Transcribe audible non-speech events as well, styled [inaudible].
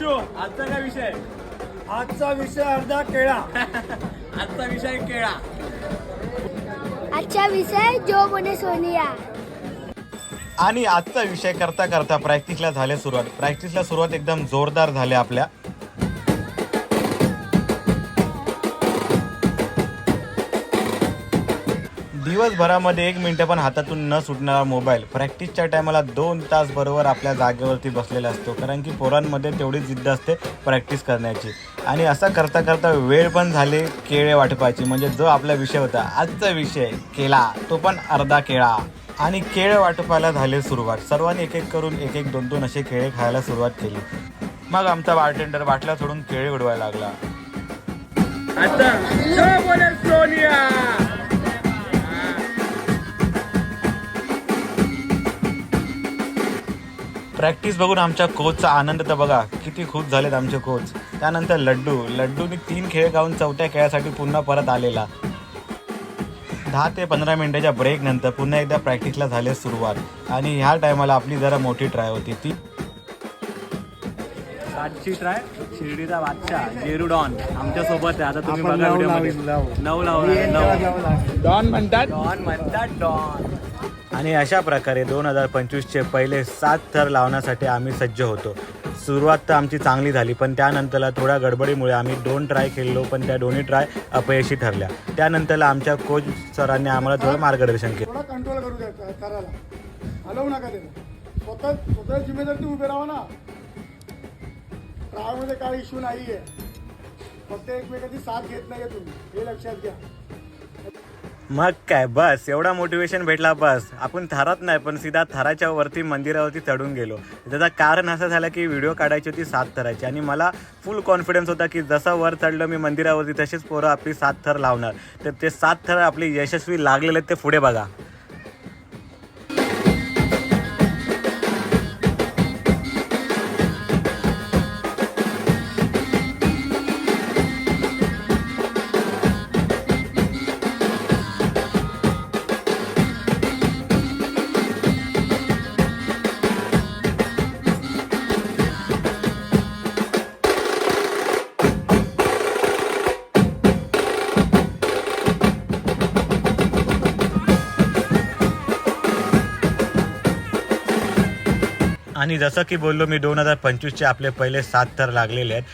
यशो आजचा काय विषय? आजचा विषय अर्धा केळा. [laughs] आजचा विषय केळा. अच्छा विषय जो बने सोनिया. आणि आजचा विषय करता करता प्रॅक्टिसला झाले सुरुवात. प्रॅक्टिसला सुरुवात एकदम जोरदार झाली आपल्या. दिवसभरामध्ये एक मिनटं पण हातातून न सुटणारा मोबाईल प्रॅक्टिसच्या टायमाला दोन तास बरोबर आपल्या जागेवरती बसलेला असतो. कारण की पोरांमध्ये तेवढी जिद्द असते प्रॅक्टिस करण्याची. आणि असं करता करता वेळ पण झाली केळे वाटपायची म्हणजे जो आपला विषय होता आजचा विषय केला तो पण अर्धा केळा. आणि केळ वाटपायला झाले सुरुवात. सर्वांनी एक एक करून एक एक दोन दोन असे केळे खायला सुरुवात केली. मग आमचा बारटेंडर बाटल्या सोडून केळे उडवायला लागला. आता प्रॅक्टिस बघून आमच्या कोचचा आनंद तर बघा किती खुश झालेत आमचे कोच त्यानंतर लड्डू. लड्डूनी तीन खेळ गाऊन चौथ्या खेळासाठी पुन्हा परत आलेला. दहा ते पंधरा मिनिटाच्या ब्रेक नंतर पुन्हा एकदा प्रॅक्टिसला झाले सुरुवात. आणि ह्या टायमाला आपली जरा मोठी ट्राय होती ती. सातशे ट्राय शिर्डीचा बादशाह जेरुडॉन आमच्यासोबत आहे. आता तुम्ही बघा नऊ व्हिडिओ लावीन, मध्ये. नऊ. लावणार नऊ. डॉन म्हणतात? डॉन म्हणतात डॉन. आणि अशा प्रकारे दोन हजार पंचवीसचे पहिले सात थर लावण्यासाठी आम्ही सज्ज होतो. सुरुवात तर आमची चांगली झाली पण त्यानंतरला थोड्या गडबडीमुळे आम्ही दोन ट्राय केलो पण त्या दोन्ही ट्राय अपयशी ठरल्या. त्यानंतरला आमच्या कोच सरांनी आम्हाला थोडं मार्गदर्शन केलं. कंट्रोल करू द्या करायला. हलवू नका त्याला. स्वतः स्वतः जिम्मेदारी उभे राहा ना. ट्रायमध्ये काय इश्यू नाही आहे फक्त एकमेकाची साथ घेत नाही तुम्ही. हे लक्षात घ्या. मग काय बस. एवढा मोटिवेशन भेटला बस. आपण थारात नाही पण सीधा थाराच्या वरती मंदिरावरती चढून गेलो. त्याचं कारण असं झालं की व्हिडिओ काढायची होती सात थराची. आणि मला फुल कॉन्फिडन्स होता की जसं वर चढलं मी मंदिरावरती तसेच पोरं आपली सात थर लावणार. तर ते सात थर आपले यशस्वी लागलेले आहेत ते पुढे बघा. आणि जसं की बोललो मी दोन हजार पंचवीसचे आपले पहिले सात थर लागलेले आहेत.